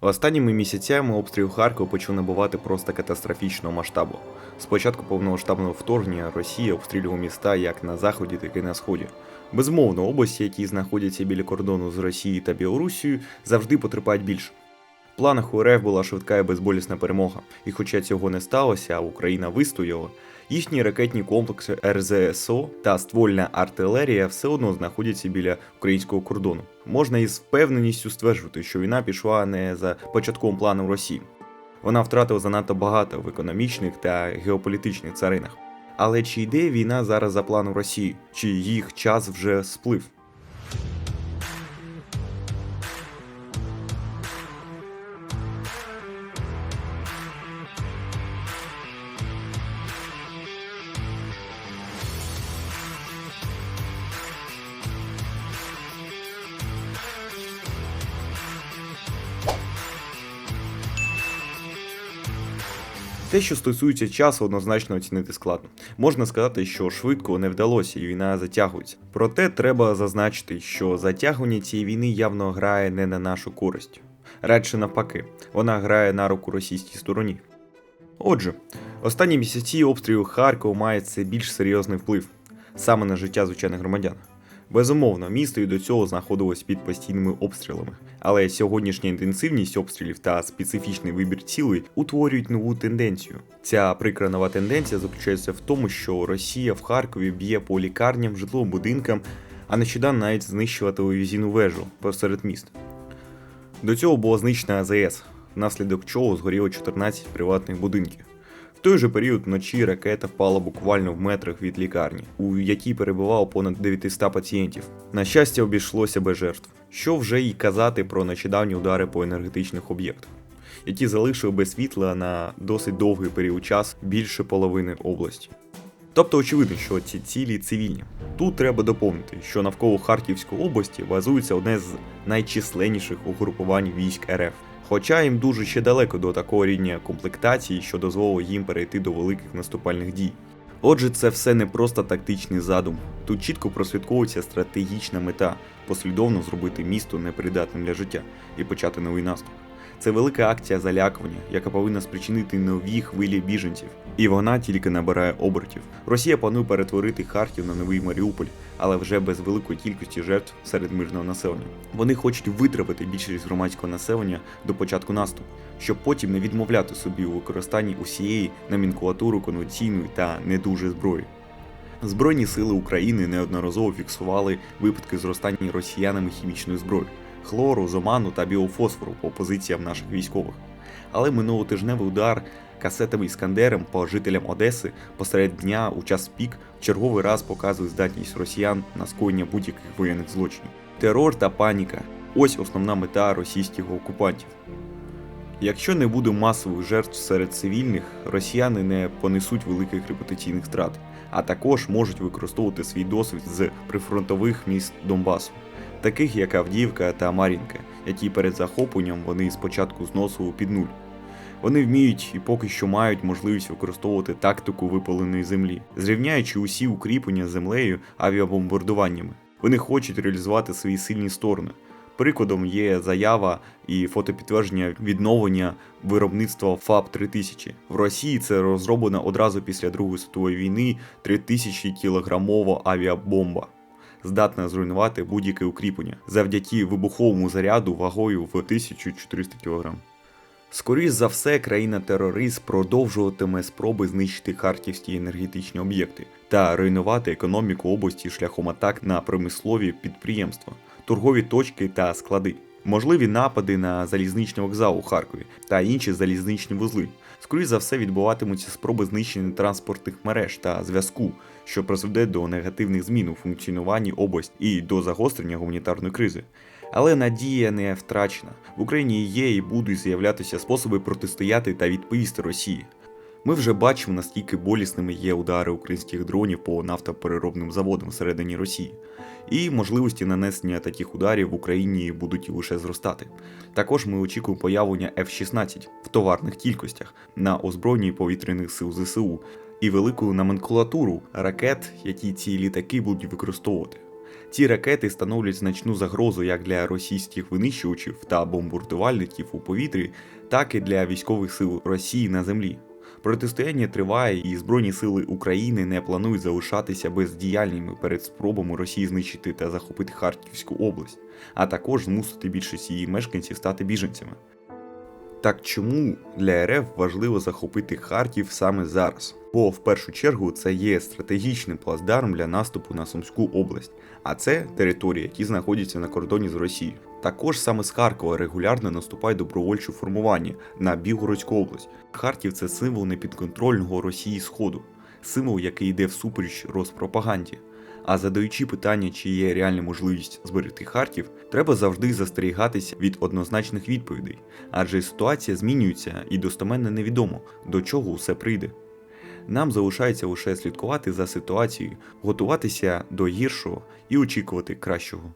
Останніми місяцями обстріл Харкова почав набувати просто катастрофічного масштабу. З початку повномасштабного вторгнення Росія обстрілювала міста як на заході, так і на сході. Безмовно, області, які знаходяться біля кордону з Росією та Білорусією, завжди потерпають більше. В планах у РФ була швидка і безболісна перемога, і хоча цього не сталося, а Україна вистояла, їхні ракетні комплекси РЗСО та ствольна артилерія все одно знаходяться біля українського кордону. Можна із впевненістю стверджувати, що війна пішла не за початком плану Росії. Вона втратила занадто багато в економічних та геополітичних царинах. Але чи йде війна зараз за планом Росії, чи їх час вже сплив? Те, що стосується часу, однозначно оцінити складно. Можна сказати, що швидко не вдалося і війна затягується. Проте треба зазначити, що затягування цієї війни явно грає не на нашу користь. Радше навпаки, вона грає на руку російській стороні. Отже, останні місяці обстрілу Харкова мають все більш серйозний вплив саме на життя звичайних громадян. Безумовно, місто і до цього знаходилось під постійними обстрілами, але сьогоднішня інтенсивність обстрілів та специфічний вибір цілей утворюють нову тенденцію. Ця прикра нова тенденція заключається в тому, що Росія в Харкові б'є по лікарням, житловим будинкам, а нещодавно навіть знищила телевізійну вежу посеред міст. До цього була знищена АЗС, внаслідок чого згоріло 14 приватних будинків. В той же період вночі ракета впала буквально в метрах від лікарні, у якій перебувало понад 900 пацієнтів. На щастя, обійшлося без жертв. Що вже й казати про нещодавні удари по енергетичних об'єктах, які залишили без світла на досить довгий період часу більше половини області. Тобто очевидно, що ці цілі цивільні. Тут треба доповнити, що навколо Харківської області базується одне з найчисленніших угрупувань військ РФ. Хоча їм дуже ще далеко до такого рівня комплектації, що дозволило їм перейти до великих наступальних дій. Отже, це все не просто тактичний задум. Тут чітко прослідковується стратегічна мета послідовно зробити місто непридатним для життя і почати новий наступ. Це велика акція залякування, яка повинна спричинити нові хвилі біженців, і вона тільки набирає обертів. Росія планує перетворити Харків на новий Маріуполь, але вже без великої кількості жертв серед мирного населення. Вони хочуть витравити більшість громадського населення до початку наступу, щоб потім не відмовляти собі у використанні усієї номенклатури конвенційної та не дуже зброї. Збройні сили України неодноразово фіксували випадки зростання росіянами хімічної зброї хлору, зоману та біофосфору по позиціям наших військових. Але минулотижневий удар касетами Іскандером по жителям Одеси посеред дня у час пік в черговий раз показує здатність росіян на скоєння будь-яких воєнних злочинів. Терор та паніка ось основна мета російських окупантів. Якщо не буде масових жертв серед цивільних, росіяни не понесуть великих репутаційних втрат, а також можуть використовувати свій досвід з прифронтових міст Донбасу, таких як Авдіївка та Мар'їнка, які перед захопленням вони спочатку зносили під нуль. Вони вміють і поки що мають можливість використовувати тактику випаленої землі, зрівняючи усі укріплення з землею авіабомбардуваннями. Вони хочуть реалізувати свої сильні сторони. Прикладом є заява і фотопідтвердження відновлення виробництва ФАБ 3000 В Росії це розроблена одразу після Другої світової війни 3000 кілограмова авіабомба, здатна зруйнувати будь-яке укріплення завдяки вибуховому заряду вагою в 1400 кг. Скоріш за все, країна-терорист продовжуватиме спроби знищити харківські енергетичні об'єкти та руйнувати економіку області шляхом атак на промислові підприємства, торгові точки та склади. Можливі напади на залізничний вокзал у Харкові та інші залізничні вузли. Скоріш за все відбуватимуться спроби знищення транспортних мереж та зв'язку, що призведе до негативних змін у функціонуванні області і до загострення гуманітарної кризи. Але надія не втрачена. В Україні є і будуть з'являтися способи протистояти та відповісти Росії. Ми вже бачимо, наскільки болісними є удари українських дронів по нафтопереробним заводам всередині Росії, і можливості нанесення таких ударів в Україні будуть лише зростати. Також ми очікуємо появлення F-16 в товарних кількостях на озброєнні повітряних сил ЗСУ і велику номенклатуру ракет, які ці літаки будуть використовувати. Ці ракети становлять значну загрозу як для російських винищувачів та бомбардувальників у повітрі, так і для військових сил Росії на землі. Протистояння триває, і Збройні сили України не планують залишатися бездіяльними перед спробами Росії знищити та захопити Харківську область, а також змусити більшість її мешканців стати біженцями. Так чому для РФ важливо захопити Харків саме зараз? Бо в першу чергу це є стратегічним плацдарм для наступу на Сумську область, а це території, які знаходяться на кордоні з Росією. Також саме з Харкова регулярно наступають добровольчі формування на Білгородську область. Харків це символ непідконтрольного Росії Сходу, символ, який йде всупереч розпропаганді. А задаючи питання, чи є реальна можливість зберегти Харків, треба завжди застерігатися від однозначних відповідей, адже ситуація змінюється і достеменно невідомо, до чого усе прийде. Нам залишається лише слідкувати за ситуацією, готуватися до гіршого і очікувати кращого.